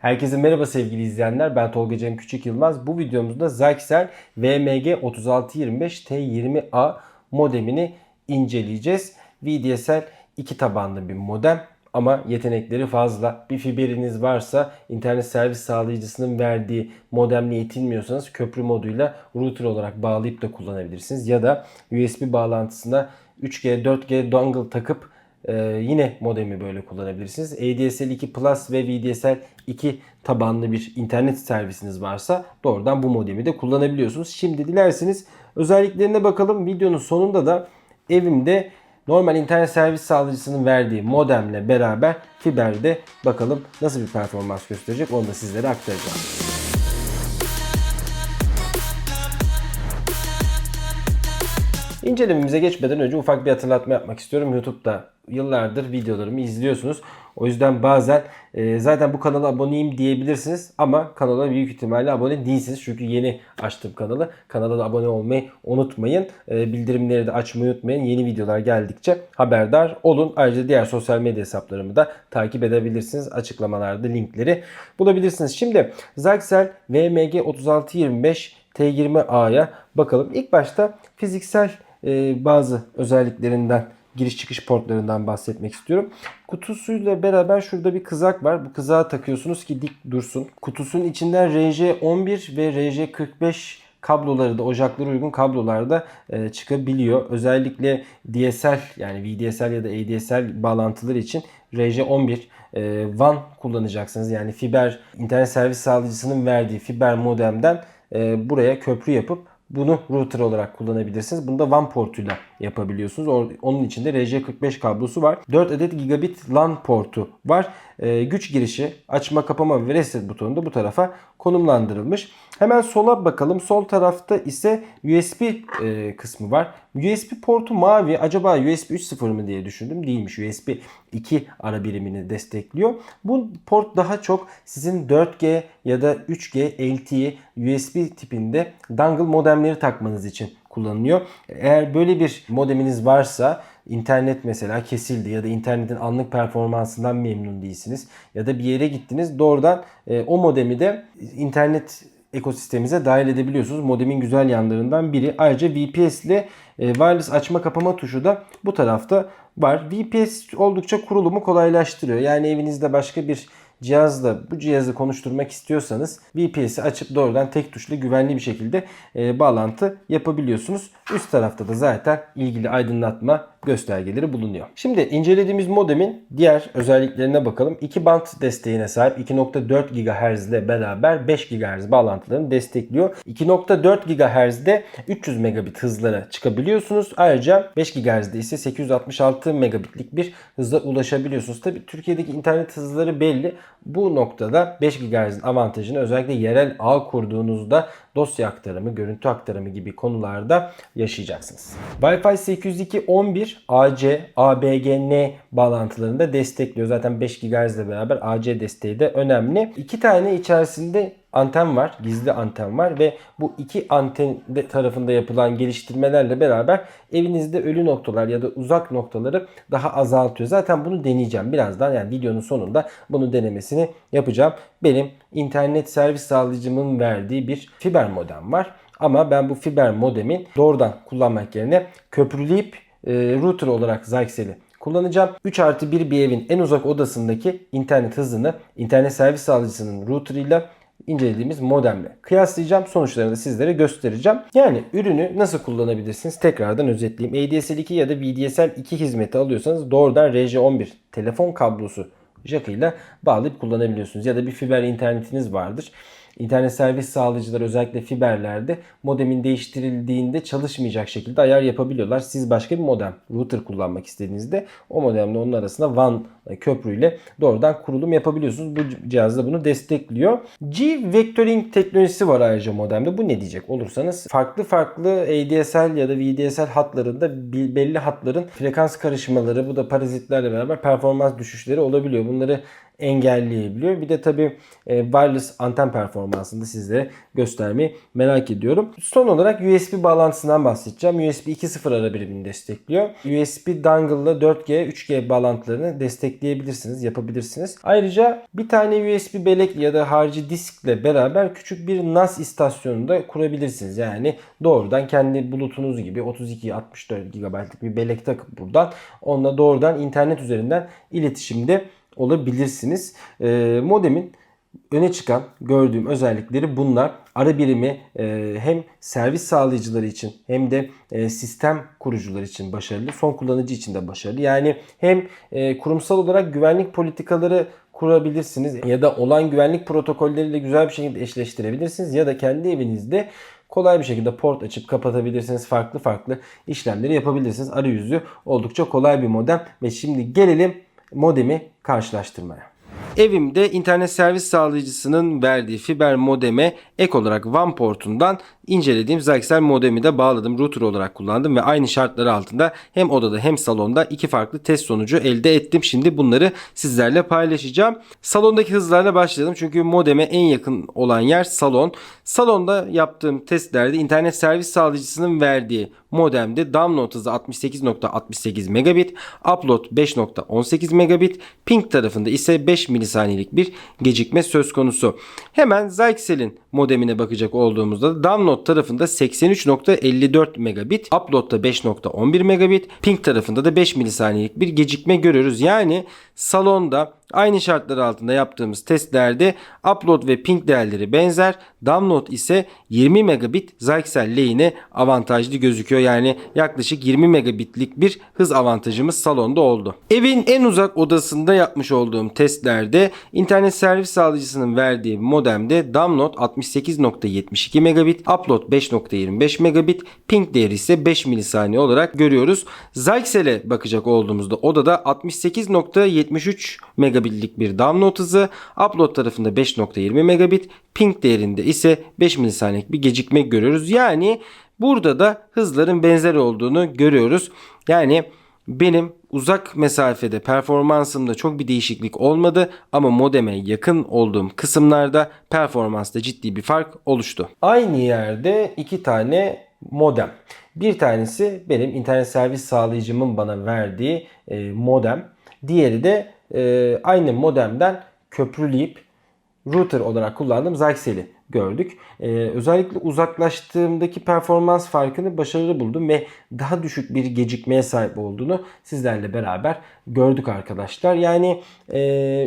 Herkese merhaba sevgili izleyenler. Ben Tolga Cem Küçük Yılmaz. Bu videomuzda Zyxel VMG 3625 T20A modemini inceleyeceğiz. VDSL 2 tabanlı bir modem ama yetenekleri fazla. Bir fiberiniz varsa internet servis sağlayıcısının verdiği modemle yetinmiyorsanız köprü moduyla router olarak bağlayıp da kullanabilirsiniz. Ya da USB bağlantısına 3G 4G dongle takıp ee, yine modemi böyle kullanabilirsiniz. ADSL 2 Plus ve VDSL 2 tabanlı bir internet servisiniz varsa doğrudan bu modemi de kullanabiliyorsunuz. Şimdi dilerseniz özelliklerine bakalım. Videonun sonunda da evimde normal internet servis sağlayıcısının verdiği modemle beraber fiberde bakalım nasıl bir performans gösterecek onu da sizlere aktaracağım. İncelememize geçmeden önce ufak bir hatırlatma yapmak istiyorum. YouTube'da yıllardır videolarımı izliyorsunuz. O yüzden bazen e, zaten bu kanala aboneyim diyebilirsiniz ama kanala büyük ihtimalle abone değilsiniz. Çünkü yeni açtım kanalı. Kanala da abone olmayı unutmayın. E, bildirimleri de açmayı unutmayın. Yeni videolar geldikçe haberdar olun. Ayrıca diğer sosyal medya hesaplarımı da takip edebilirsiniz. Açıklamalarda linkleri bulabilirsiniz. Şimdi Zyxel VMG 3625 T20A'ya bakalım. İlk başta fiziksel e, bazı özelliklerinden giriş çıkış portlarından bahsetmek istiyorum. Kutusuyla beraber şurada bir kızak var. Bu kızağı takıyorsunuz ki dik dursun. Kutusunun içinden RJ11 ve RJ45 kabloları da ocaklara uygun kablolar da e, çıkabiliyor. Özellikle DSL yani VDSL ya da ADSL bağlantıları için RJ11 e, WAN kullanacaksınız. Yani fiber internet servis sağlayıcısının verdiği fiber modemden e, buraya köprü yapıp bunu router olarak kullanabilirsiniz. Bunu da WAN portuyla yapabiliyorsunuz. Onun içinde RJ45 kablosu var. 4 adet gigabit LAN portu var. Ee, güç girişi, açma kapama ve reset butonu da bu tarafa konumlandırılmış. Hemen sola bakalım. Sol tarafta ise USB e, kısmı var. USB portu mavi. Acaba USB 3.0 mı diye düşündüm. Değilmiş. USB 2 ara birimini destekliyor. Bu port daha çok sizin 4G ya da 3G LTE USB tipinde dongle modemleri takmanız için kullanılıyor. Eğer böyle bir modeminiz varsa internet mesela kesildi ya da internetin anlık performansından memnun değilsiniz ya da bir yere gittiniz doğrudan e, o modemi de internet ekosistemimize dahil edebiliyorsunuz. Modemin güzel yanlarından biri. Ayrıca VPS ile e, wireless açma kapama tuşu da bu tarafta var. VPS oldukça kurulumu kolaylaştırıyor. Yani evinizde başka bir cihazla bu cihazı konuşturmak istiyorsanız VPS'i açıp doğrudan tek tuşlu güvenli bir şekilde e, bağlantı yapabiliyorsunuz. Üst tarafta da zaten ilgili aydınlatma göstergeleri bulunuyor. Şimdi incelediğimiz modemin diğer özelliklerine bakalım. 2 band desteğine sahip 2.4 GHz ile beraber 5 GHz bağlantılarını destekliyor. 2.4 GHz'de 300 megabit hızlara çıkabiliyorsunuz. Ayrıca 5 GHz'de ise 866 megabitlik bir hıza ulaşabiliyorsunuz. Tabi Türkiye'deki internet hızları belli. Bu noktada 5 GHz'in avantajını özellikle yerel ağ kurduğunuzda dosya aktarımı, görüntü aktarımı gibi konularda yaşayacaksınız. Wi-Fi 802.11 AC, ABGN bağlantılarında destekliyor. Zaten 5 GHz ile beraber AC desteği de önemli. İki tane içerisinde anten var, gizli anten var ve bu iki anten tarafında yapılan geliştirmelerle beraber evinizde ölü noktalar ya da uzak noktaları daha azaltıyor. Zaten bunu deneyeceğim birazdan yani videonun sonunda bunu denemesini yapacağım. Benim internet servis sağlayıcımın verdiği bir fiber modem var. Ama ben bu fiber modemin doğrudan kullanmak yerine köprüleyip e, router olarak Zyxel'i kullanacağım. 3 artı 1 bir evin en uzak odasındaki internet hızını internet servis sağlayıcısının routerıyla incelediğimiz modemle kıyaslayacağım. Sonuçlarını da sizlere göstereceğim. Yani ürünü nasıl kullanabilirsiniz? Tekrardan özetleyeyim. ADSL 2 ya da VDSL 2 hizmeti alıyorsanız doğrudan RJ11 telefon kablosu jackıyla bağlayıp kullanabiliyorsunuz. Ya da bir fiber internetiniz vardır. İnternet servis sağlayıcılar özellikle fiberlerde modemin değiştirildiğinde çalışmayacak şekilde ayar yapabiliyorlar. Siz başka bir modem, router kullanmak istediğinizde o modemle onun arasında WAN köprüyle doğrudan kurulum yapabiliyorsunuz. Bu cihaz da bunu destekliyor. G-Vectoring teknolojisi var ayrıca modemde. Bu ne diyecek olursanız farklı farklı ADSL ya da VDSL hatlarında belli hatların frekans karışmaları bu da parazitlerle beraber performans düşüşleri olabiliyor. Bunları engelleyebiliyor. Bir de tabii e, wireless anten performansını da sizlere göstermeyi merak ediyorum. Son olarak USB bağlantısından bahsedeceğim. USB 2.0 ara birimini destekliyor. USB dongle ile 4G, 3G bağlantılarını destekleyebilirsiniz, yapabilirsiniz. Ayrıca bir tane USB bellek ya da harici diskle beraber küçük bir NAS istasyonu da kurabilirsiniz. Yani doğrudan kendi bluetooth'unuz gibi 32-64 GB'lık bir bellek takıp buradan onunla doğrudan internet üzerinden iletişimde olabilirsiniz. Ee, modemin öne çıkan gördüğüm özellikleri bunlar. Ara birimi e, hem servis sağlayıcıları için hem de e, sistem kurucuları için başarılı, son kullanıcı için de başarılı. Yani hem e, kurumsal olarak güvenlik politikaları kurabilirsiniz ya da olan güvenlik protokolleriyle güzel bir şekilde eşleştirebilirsiniz ya da kendi evinizde kolay bir şekilde port açıp kapatabilirsiniz. Farklı farklı işlemleri yapabilirsiniz. Arayüzü oldukça kolay bir modem ve şimdi gelelim modemi karşılaştırmaya. Evimde internet servis sağlayıcısının verdiği fiber modeme ek olarak WAN portundan incelediğim Zyxel modemi de bağladım. Router olarak kullandım ve aynı şartlar altında hem odada hem salonda iki farklı test sonucu elde ettim. Şimdi bunları sizlerle paylaşacağım. Salondaki hızlarla başlayalım çünkü modeme en yakın olan yer salon. Salonda yaptığım testlerde internet servis sağlayıcısının verdiği modemde download hızı 68.68 megabit, upload 5.18 megabit, ping tarafında ise 5 milisaniyelik bir gecikme söz konusu. Hemen Zyxel'in modemine bakacak olduğumuzda download tarafında 83.54 megabit, upload'da 5.11 megabit, ping tarafında da 5 milisaniyelik bir gecikme görüyoruz. Yani salonda aynı şartlar altında yaptığımız testlerde upload ve ping değerleri benzer. Download ise 20 megabit Zyxel lehine avantajlı gözüküyor. Yani yaklaşık 20 megabitlik bir hız avantajımız salonda oldu. Evin en uzak odasında yapmış olduğum testlerde internet servis sağlayıcısının verdiği modemde download 68.72 megabit, upload 5.25 megabit, ping değeri ise 5 milisaniye olarak görüyoruz. Zyxel'e bakacak olduğumuzda odada 68.73 megabitlik bir download hızı, upload tarafında 5.20 megabit, ping değerinde ise 5 milisaniyelik bir gecikme görüyoruz. Yani burada da hızların benzer olduğunu görüyoruz. Yani benim uzak mesafede performansımda çok bir değişiklik olmadı ama modeme yakın olduğum kısımlarda performansta ciddi bir fark oluştu. Aynı yerde iki tane modem. Bir tanesi benim internet servis sağlayıcımın bana verdiği e, modem. Diğeri de e, aynı modemden köprüleyip router olarak kullandığım Zyxel'i gördük. Ee, özellikle uzaklaştığımdaki performans farkını başarılı buldum ve daha düşük bir gecikmeye sahip olduğunu sizlerle beraber gördük arkadaşlar. Yani e,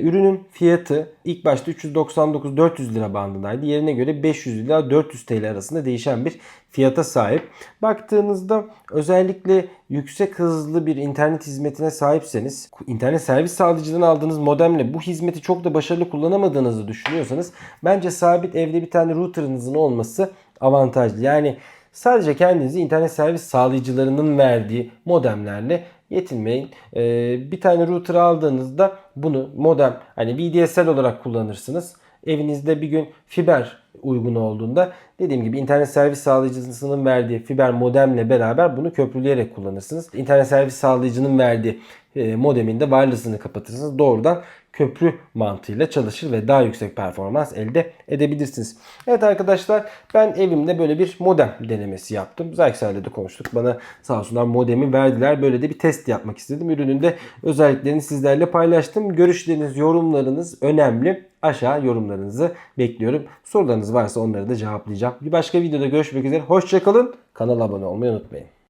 ürünün fiyatı ilk başta 399-400 lira bandındaydı. Yerine göre 500 ila 400 TL arasında değişen bir fiyata sahip. Baktığınızda özellikle yüksek hızlı bir internet hizmetine sahipseniz, internet servis sağlayıcıdan aldığınız modemle bu hizmeti çok da başarılı kullanamadığınızı düşünüyorsanız bence sabit evde bir tane router'ınızın olması avantajlı. Yani sadece kendinizi internet servis sağlayıcılarının verdiği modemlerle yetinmeyin. Ee, bir tane router aldığınızda bunu modem hani VDSL olarak kullanırsınız. Evinizde bir gün fiber uygun olduğunda dediğim gibi internet servis sağlayıcısının verdiği fiber modemle beraber bunu köprüleyerek kullanırsınız. İnternet servis sağlayıcının verdiği e, modemin de wireless'ını kapatırsınız. Doğrudan köprü mantığıyla çalışır ve daha yüksek performans elde edebilirsiniz. Evet arkadaşlar ben evimde böyle bir modem denemesi yaptım. Zyxel'de de konuştuk. Bana sağ olsunlar modemi verdiler. Böyle de bir test yapmak istedim. Ürünün de özelliklerini sizlerle paylaştım. Görüşleriniz, yorumlarınız önemli. Aşağı yorumlarınızı bekliyorum. Sorularınız varsa onları da cevaplayacağım. Bir başka videoda görüşmek üzere. Hoşçakalın. Kanala abone olmayı unutmayın.